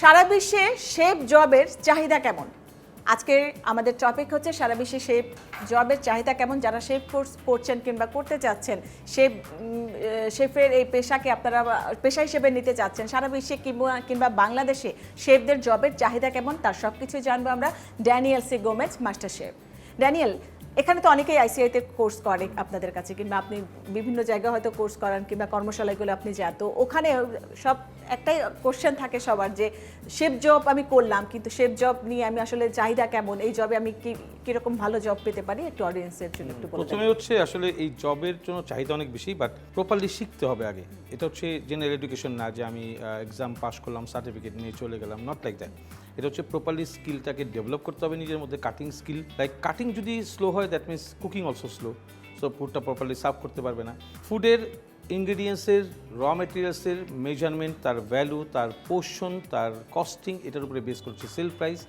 সারা বিশ্বে শেফ জবের চাহিদা কেমন? আজকে আমাদের টপিক হচ্ছে সারা বিশ্বে শেফ জবের চাহিদা কেমন? যারা শেফ কোর্স করছেন কিংবা করতে চাচ্ছেন শেফ শেফের এই পেশাকে আপনারা পেশা হিসেবে নিতে চাচ্ছেন, সারা বিশ্বে কিংবা কিংবা বাংলাদেশে শেফদের জবের চাহিদা কেমন? তার সব কিছুই জানব আমরা Daniel C Gomez, master chef. Daniel, এখানে তো অনেকেই আইসিআইতে কোর্স করে আপনাদের কাছে, কিংবা আপনি বিভিন্ন জায়গায় হয়তো কোর্স করান কিংবা কর্মশালাগুলো আপনি যান, তো ওখানে সব একটাই কোশ্চেন থাকে সবার যে শেফ জব আমি করলাম কিন্তু শেফ জব নিয়ে আমি আসলে চাহিদা কেমন? এই জবে আমি কি কীরকম ভালো জব পেতে পারি? একটু অডিয়েন্সের জন্য একটু। প্রথমে হচ্ছে আসলে এই জবের জন্য চাহিদা অনেক বেশি বাট প্রপারলি শিখতে হবে আগে। এটা হচ্ছে জেনারেল এডুকেশন না যে আমি এক্সাম পাস করলাম সার্টিফিকেট নিয়ে চলে গেলাম নট লাইক দ্যাট এটা হচ্ছে প্রপারলি স্কিলটাকে ডেভেলপ করতে হবে নিজের মধ্যে কাটিং স্কিল লাইক কাটিং যদি স্লো হয় that means cooking also slow so ফুডটা properly serve করতে পারবে না। ফুডের ইনগ্রিডিয়েন্টসের র মেটেরিয়ালসের মেজারমেন্ট তার ভ্যালু তার পোর্শন তার কস্টিং এটার উপরে বেস করছে সেল প্রাইস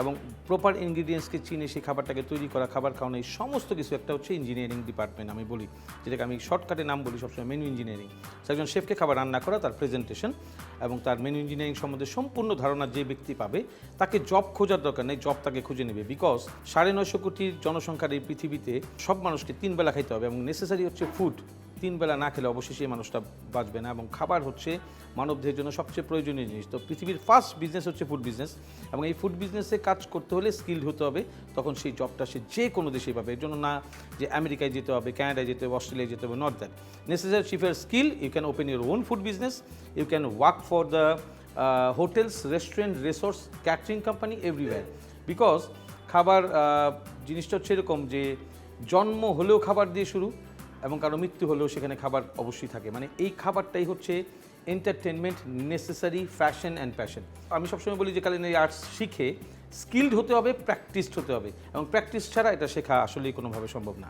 এবং প্রপার ইনগ্রিডিয়েন্টসকে চিনে সেই খাবারটাকে তৈরি করা, খাবার খাওয়ানো এই সমস্ত কিছু একটা হচ্ছে ইঞ্জিনিয়ারিং ডিপার্টমেন্ট আমি বলি। যেটাকে আমি শর্টকাটে নাম বলি সবসময় মেনু ইঞ্জিনিয়ারিং একজন শেফকে খাবার রান্না করা, তার প্রেজেন্টেশন এবং তার মেনু ইঞ্জিনিয়ারিং সম্বন্ধে সম্পূর্ণ ধারণা যে ব্যক্তি পাবে, তাকে জব খোঁজার দরকার নেই জব তাকে খুঁজে নেবে। বিকজ সাড়ে নয়শো কোটির জনসংখ্যার এই পৃথিবীতে সব মানুষকে তিন বেলা খাইতে হবে এবং নেসেসারি হচ্ছে ফুড তিন বেলা না খেলে অবশ্যই সেই মানুষটা বাঁচবে না এবং খাবার হচ্ছে মানবদের জন্য সবচেয়ে প্রয়োজনীয় জিনিস। তো পৃথিবীর ফার্স্ট বিজনেস হচ্ছে ফুড বিজনেস এবং এই ফুড বিজনেসে কাজ করতে হলে স্কিল্ড হতে হবে, তখন সেই জবটা সে যে কোনো দেশেই পাবে। এর জন্য না যে আমেরিকায় যেতে হবে ক্যানাডায় যেতে হবে অস্ট্রেলিয়ায় যেতে হবে not that necessary শিফের skill you can open your own food business you can work for the hotels restaurant resorts catering company everywhere because খাবার জিনিসটা হচ্ছে এরকম যে জন্ম হলেও খাবার দিয়ে শুরু এবং কারও মৃত্যু হলেও সেখানে খাবার অবশ্যই থাকে। মানে এই খাবারটাই হচ্ছে entertainment necessary fashion and passion আমি সবসময় বলি যে কালিনারি আর্টস শিখে স্কিল্ড হতে হবে প্র্যাকটিসড হতে হবে। এবং প্র্যাকটিস ছাড়া এটা শেখা আসলেই কোনোভাবে সম্ভব না।